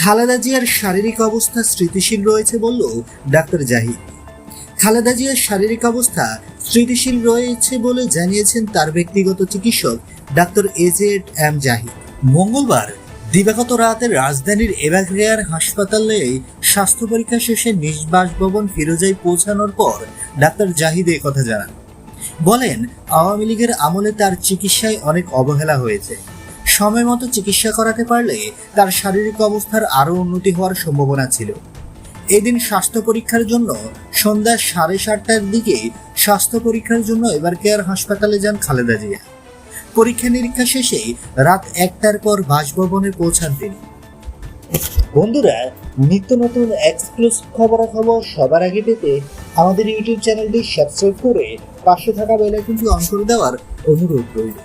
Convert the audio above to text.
খালেদা জিয়ার শারীরিক অবস্থা স্থিতিশীল রয়েছে বলল ডাক্তার জাহিদ। খালেদা জিয়ার শারীরিক অবস্থা স্থিতিশীল রয়েছে বলে জানিয়েছেন তার ব্যক্তিগত চিকিৎসক ডাক্তার এজেড এম জাহিদ। মঙ্গলবার দিবাগত রাতে রাজধানীর এভারকেয়ার হাসপাতালে স্বাস্থ্য পরীক্ষা শেষে নিজ বাসভবন ফিরোজায় পৌঁছানোর পর ডাক্তার জাহিদ কথা জানান। বলেন, আওয়ামী লীগের আমলে তার চিকিৎসায় অনেক অবহেলা হয়েছে। সময় মতো চিকিৎসা করাতে পারলে তার শারীরিক অবস্থার আরও উন্নতি হওয়ার সম্ভাবনা ছিল। এদিন স্বাস্থ্য পরীক্ষার জন্য সন্ধ্যা সাড়ে সাতটার দিকে স্বাস্থ্য পরীক্ষার জন্য এবার কেয়ার হাসপাতালে যান খালেদা জিয়া। পরীক্ষা নিরীক্ষা শেষে রাত একটার পর বাসভবনে পৌঁছান তিনি। বন্ধুরা, নিত্য নতুন এক্সক্লুসিভ খবরাখবর সবার আগে পেতে আমাদের ইউটিউব চ্যানেলটি সাবস্ক্রাইব করে পাশে থাকা বেল আইকনটি অন করে দেওয়ার অনুরোধ রইল।